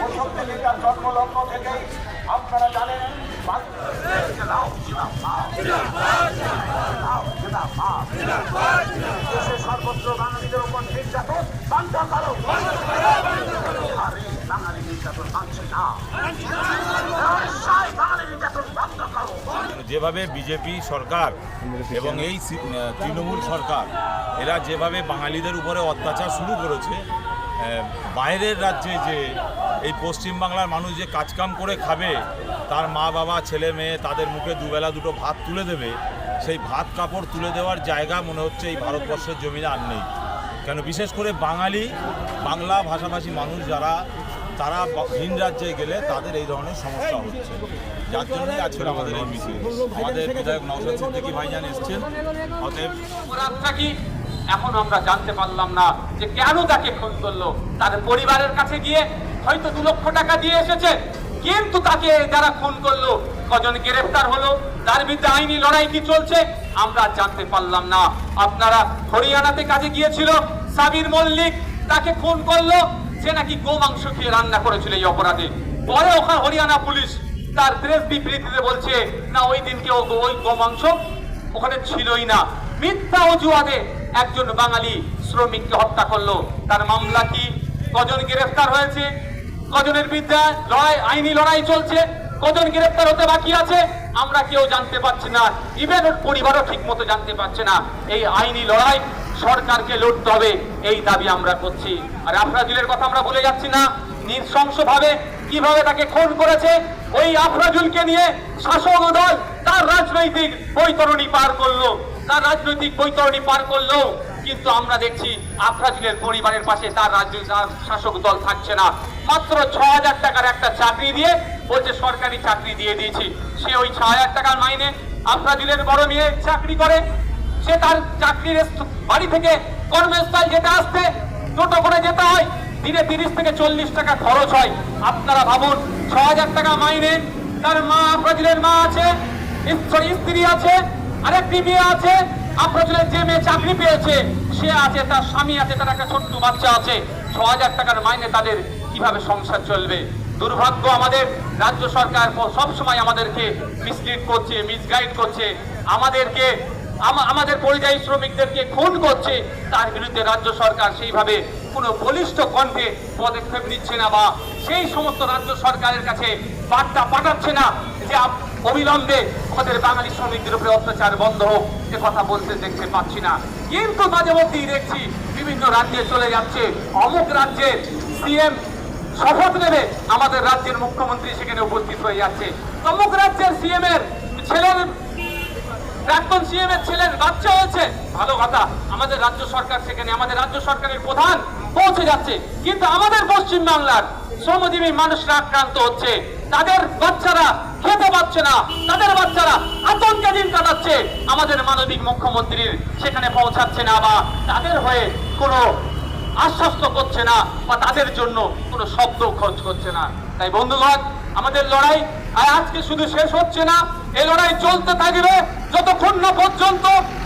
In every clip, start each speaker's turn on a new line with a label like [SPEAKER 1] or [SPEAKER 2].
[SPEAKER 1] পঁয়ষট্টি লিটার জন্মলগ্ন থেকে আপনারা দেশের সর্বত্র বাঙালিদের উপর নির্যাতন বন্ধ করো আরে বাঙালি নির্যাতন মানছে না অবশ্যই বাঙালি নির্যাতন বন্ধ করো
[SPEAKER 2] যেভাবে বিজেপি সরকার এবং এই তৃণমূল সরকার, এরা যেভাবে বাঙালিদের উপরে অত্যাচার শুরু করেছে বাইরের রাজ্যে যে এই পশ্চিমবাংলার মানুষ যে কাজকাম করে খাবে, তার মা বাবা, ছেলে মেয়ে তাদের মুখে দুবেলা দুটো ভাত তুলে দেবে, সেই ভাত কাপড় তুলে দেওয়ার জায়গা মনে হচ্ছে এই ভারতবর্ষের জমিনে আর নেই। কেন? বিশেষ করে বাঙালি, বাংলা ভাষাভাষী মানুষ যারা তারা ভিন রাজ্যে গেলে তাদের এই ধরনের সমস্যা হচ্ছে। যার জন্যই আজকে আমাদের এই মিছিল আমাদের বিধায়ক নওশাদ সিদ্দিকী ভাইজান এসছেন। অতএব
[SPEAKER 3] এখন আমরা জানতে পারলাম না যে কেন তাকে খুন করল। তার পরিবারের কাছে গিয়ে হয়তো দু লক্ষ টাকা দিয়ে এসেছে, কিন্তু তাকে যারা খুন করল। কজন গ্রেফতার হলো, তার বিরুদ্ধে আইনি লড়াই কি চলছে, আমরা জানতে পারলাম না। আপনারা হরিয়ানাতে কাজে গিয়েছিল, সাবির মল্লিক তাকে খুন করল। সে নাকি গোমাংস খেয়ে রান্না করেছিল এই অপরাধে। পরে ওখানে হরিয়ানা পুলিশ তার প্রেস বিবৃতিতে বলছে, না, ওই দিনকে ওই গোমাংস ওখানে ছিলই না। মিথ্যা অজুহাতে একজন বাঙালি শ্রমিককে হত্যা করল। তার মামলা কি? কজন গ্রেফতার হয়েছে? কজনের বিরুদ্ধে লড়াই আইনি লড়াই চলছে? কজন গ্রেফতার হতে বাকি আছে? আমরা কেউ জানতে পারছি না। ইভেন ওর পরিবারও ঠিক মতো জানতে পারছে না। এই আইনি লড়াই সরকারকে লড়তে হবে, এই দাবি আমরা করছি। আর আফরাজুলের কথা আমরা বলে যাচ্ছি না। নৃশংসভাবে কীভাবে তাকে খুন করেছে, ওই আফরাজুলকে নিয়ে শাসক দল তার রাজনৈতিক বৈতরণী পার করল। তার রাজনৈতিক বৈতরণী পার করল। কিন্তু আমরা দেখছি আফরাজুলের পরিবারের পাশে তার রাজ্য শাসক দল থাকছে না। মাত্র ছ হাজার টাকার একটা চাকরি দিয়ে বলছে সরকারি চাকরি দিয়ে দিয়েছি। সে ওই ছ হাজার টাকার মাইনে আফরাজুলের বড় মেয়ে চাকরি করে। সে তার চাকরির বাড়ি থেকে কর্মস্থল যেতে আসতে টোটো করে যেতে হয়। দিনে তিরিশ থেকে চল্লিশ টাকা খরচ হয়। আপনারা ভাবুন, ছ হাজার টাকা মাইনে। তার মা আফরাজুলের মা আছে স্ত্রী আছে, আরেকটি মেয়ে আছে। আফরাজুলের যে মেয়ে চাকরি পেয়েছে, সে আছে, তার স্বামী আছে, তার একটা ছোট্ট বাচ্চা আছে। ছ হাজার টাকার মাইনে তাদের কীভাবে সংসার চলবে? দুর্ভাগ্য আমাদের রাজ্য সরকার সবসময় আমাদেরকে মিসলিড করছে মিসগাইড করছে। আমাদেরকে আমা- আমাদের পরিযায়ী শ্রমিকদেরকে খুন করছে, তার বিরুদ্ধে রাজ্য সরকার সেইভাবে কোনো বলিষ্ঠ কণ্ঠে পদক্ষেপ নিচ্ছে না বা সেই সমস্ত রাজ্য সরকারের কাছে বার্তা পাঠাচ্ছে না যে অবিলম্বে আমাদের বাঙালি শ্রমিকদের উপরে অত্যাচার বন্ধ হোক। এ কথা বলতে দেখতে পাচ্ছি না। কিন্তু মাঝে মধ্যেই দেখছি বিভিন্ন রাজ্যে চলে যাচ্ছে। অমুক রাজ্যের সিএম শপথ নেবে, আমাদের রাজ্যের মুখ্যমন্ত্রী সেখানে উপস্থিত হয়ে যাচ্ছে। অমুক রাজ্যের সিএম এর ছেলের প্রাক্তন সিএম এর ছেলের বাচ্চা হয়েছে। ভালো কথা, আমাদের রাজ্য সরকার সেখানে, আমাদের রাজ্য সরকারের প্রধান পৌঁছে যাচ্ছে। কিন্তু আমাদের পশ্চিম বাংলার শ্রমজীবী মানুষরা আক্রান্ত হচ্ছে। তাদের বাচ্চারা খেতে পাচ্ছে না। তাদের বাচ্চারা আতঙ্কে দিন কাটাচ্ছে। আমাদের মানবিক মুখ্যমন্ত্রীর সেখানে পৌঁছাচ্ছে না বা তাদের হয়ে কোনো আশ্বস্ত করছে না বা তাদের জন্য কোনো শব্দ খরচ করছে না। তাই বন্ধুগণ আমাদের লড়াই আর আজকে শুধু শেষ হচ্ছে না, এই লড়াই চলতে থাকবে যতক্ষণ না পর্যন্ত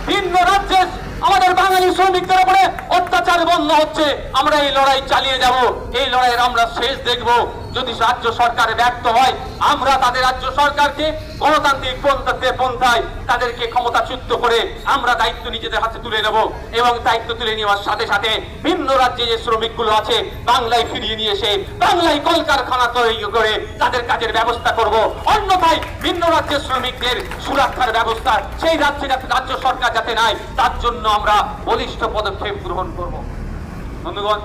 [SPEAKER 3] ভিন্ন রাজ্যে আমাদের বাঙালি শ্রমিকদের উপরে অত্যাচার বন্ধ হচ্ছে। আমরা এই লড়াই চালিয়ে যাব, এই লড়াইয়ের আমরা শেষ দেখব। যদি রাজ্য সরকার ব্যর্থ হয়, আমরা তাদের রাজ্য সরকারকে গণতান্ত্রিক পন্থাতে পন্থায় তাদেরকে ক্ষমতাচ্যুত করে আমরা দায়িত্ব নিজেদের হাতে তুলে নেব এবং দায়িত্ব তুলে নেওয়ার সাথে সাথে ভিন্ন রাজ্যে যে শ্রমিকগুলো আছে, বাংলায় ফিরিয়ে নিয়ে এসে বাংলায় কলকারখানা তৈরি করে তাদের কাজের ব্যবস্থা করব। অন্যথায় ভিন্ন রাজ্যের শ্রমিকদের সুরক্ষার ব্যবস্থা, সেই রাজ্যে যাতে রাজ্য সরকার যাতে নাই, তার জন্য আমরা বলিষ্ঠ পদক্ষেপ গ্রহণ করব। বন্ধুগণ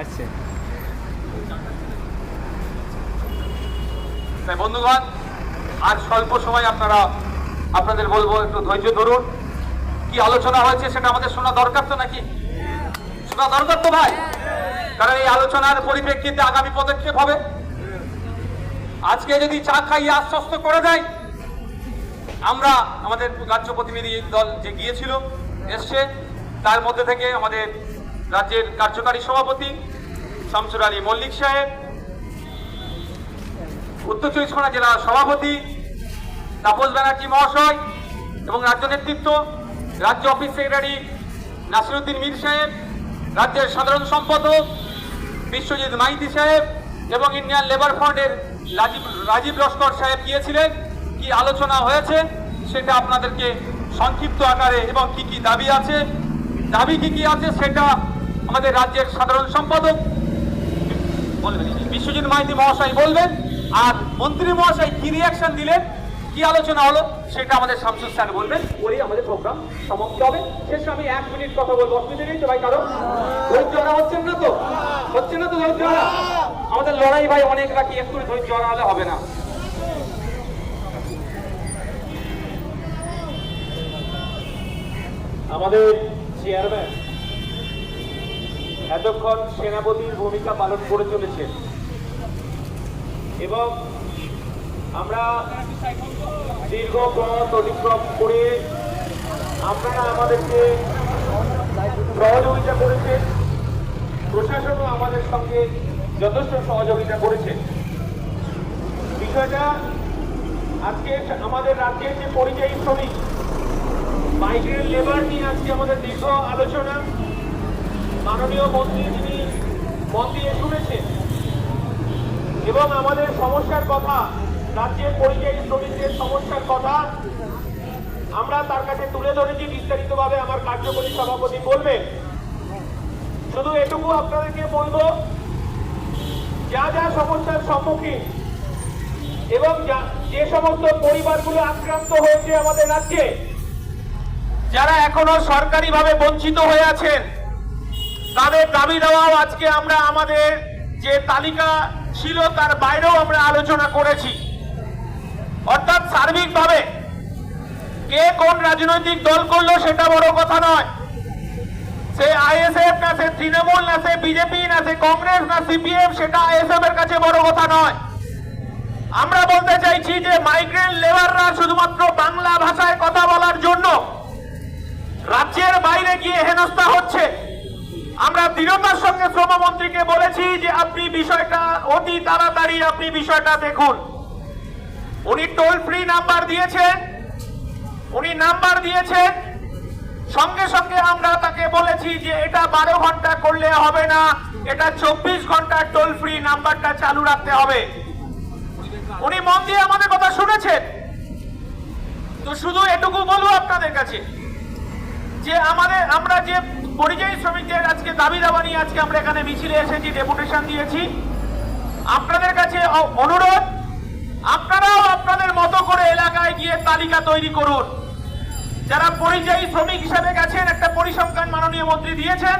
[SPEAKER 4] আচ্ছা।
[SPEAKER 3] তাই বন্ধুগণ, আর স্বল্প সময় আপনারা আপনাদের বলব, একটু ধৈর্য ধরুন। কি আলোচনা হয়েছে সেটা আমাদের শোনা দরকার তো নাকি? শোনা দরকার তো ভাই? কারণ এই আলোচনার পরিপ্রেক্ষিতে আগামী পদক্ষেপ হবে। আজকে যদি চা খাইয়ে আশ্বস্ত করে দেয় আমরা আমাদের রাজ্য প্রতিনিধি দল যে গিয়েছিল, এসছে। তার মধ্যে থেকে আমাদের রাজ্যের কার্যকারী সভাপতি, শামসুর আলী মল্লিক সাহেব উত্তর চব্বিশ পরগনা জেলার সভাপতি তাপস ব্যানার্জি মহাশয় এবং রাজ্য নেতৃত্ব, রাজ্য অফিস সেক্রেটারি নাসিরুদ্দিন মীর সাহেব,
[SPEAKER 5] রাজ্যের সাধারণ সম্পাদক বিশ্বজিৎ মাইতি সাহেব এবং ইন্ডিয়ান লেবার ফ্রন্টের রাজীব রাজীব লস্কর সাহেব গিয়েছিলেন। কি আলোচনা হয়েছে সেটা আপনাদেরকে সংক্ষিপ্ত আকারে এবং কি কি দাবি আছে, দাবি কি কি আছে সেটা আমাদের রাজ্যের সাধারণ সম্পাদক বলবেন। বিশ্বজিৎ মাইতি মহাশয় বলবেন। আর মন্ত্রী মহাশয় কি রিয়াকশন দিলেন? কি আলোচনা হলো? সেটা আমাদের শামসুল স্যার বলবেন। বলেই আমাদের প্রোগ্রাম সমাপ্ত হবে। শেষে আমি এক মিনিট কথা বলব। অসুবিধা নেই তো ভাই কারও? ধৈর্য হারা হচ্ছেন না তো? হচ্ছে না তো ধৈর্য হারা? আমাদের লড়াই ভাই অনেক রাখি, একটু ধৈর্য হারালে হবে না। আমাদের চেয়ারম্যান এতক্ষণ সেনাপতির ভূমিকা পালন করে চলেছেন। এবং আমরা দীর্ঘ পথ অতিক্রম করে আপনারা আমাদেরকে সহযোগিতা করেছেন। প্রশাসনও আমাদের সঙ্গে যথেষ্ট সহযোগিতা করেছেন বিষয়টা আজকে আমাদের রাজ্যের যে পরিযায়ী শ্রমিক মাইগ্রেন্ট লেবার নিয়ে আজকে আমাদের দীর্ঘ আলোচনা। মাননীয় মন্ত্রী যিনি মন দিয়ে শুনেছেন এবং আমাদের সমস্যার কথা, রাজ্যের পরিযায়ী শ্রমিকদের সমস্যার কথা, আমরা তার কাছে তুলে ধরেছি, বিস্তারিতভাবে আমার কার্যকরী সভাপতি বলবেন। শুধু এটুকু আপনাদেরকে বলব, যা যা সমস্যার সম্মুখীন এবং যা- যে সমস্ত পরিবারগুলো আক্রান্ত হয়েছে আমাদের রাজ্যে, যারা এখনও সরকারিভাবে বঞ্চিত হয়ে আছেন, তাদের দাবি দেওয়াও আজকে আমরা আমাদের যে তালিকা ছিল, তার বাইরেও আমরা আলোচনা করেছি। অর্থাৎ সার্বিকভাবে কে কোন রাজনৈতিক দল করল সেটা বড় কথা নয়। সে আইএসএফ না সে তৃণমূল না সে বিজেপি না সে কংগ্রেস না সিপিএম, সেটা আইএসএফ এর কাছে বড় কথা নয়। আমরা বলতে চাইছি যে মাইগ্রেন্ট লেবাররা শুধুমাত্র বাংলা ভাষায় কথা বলার জন্য রাজ্যের বাইরে গিয়ে হেনস্থা হচ্ছে। আমরা দৃঢ়তার সঙ্গে শ্রমমন্ত্রীকে বলেছি যে আপনি বিষয়টা অতি তাড়াতাড়ি আপনি বিষয়টা দেখুন। উনি টোল ফ্রি নাম্বার দিয়েছেন উনি নাম্বার দিয়েছেন সঙ্গে সঙ্গে আমরা তাকে বলেছি যে এটা বারো ঘণ্টা করলে হবে না, এটা চব্বিশ ঘণ্টা টোল ফ্রি নাম্বারটা চালু রাখতে হবে। উনি মন দিয়ে আমাদের কথা শুনেছেন। তো শুধু এটুকু বলব আপনাদের কাছে যে আমাদের, আমরা যে পরিযায়ী শ্রমিকদের আজকে দাবি দাবা নিয়ে আজকে আমরা এখানে মিছিলে এসেছি, ডেপুটেশন দিয়েছি। আপনাদের কাছে অনুরোধ, আপনারাও আপনাদের মতো করে এলাকায় গিয়ে তালিকা তৈরি করুন। যারা পরিযায়ী শ্রমিক হিসাবে গেছেন, একটা পরিসংখ্যান মাননীয় মন্ত্রী দিয়েছেন।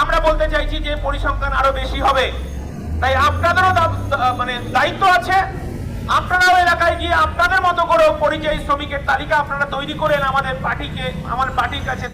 [SPEAKER 5] আমরা বলতে চাইছি যে পরিসংখ্যান আরও বেশি হবে। তাই আপনাদেরও মানে দায়িত্ব আছে। আপনারাও এলাকায় গিয়ে আপনাদের মতো করে পরিযায়ী শ্রমিকের তালিকা আপনারা তৈরি করেন আমাদের পার্টিকে আমার পার্টির কাছে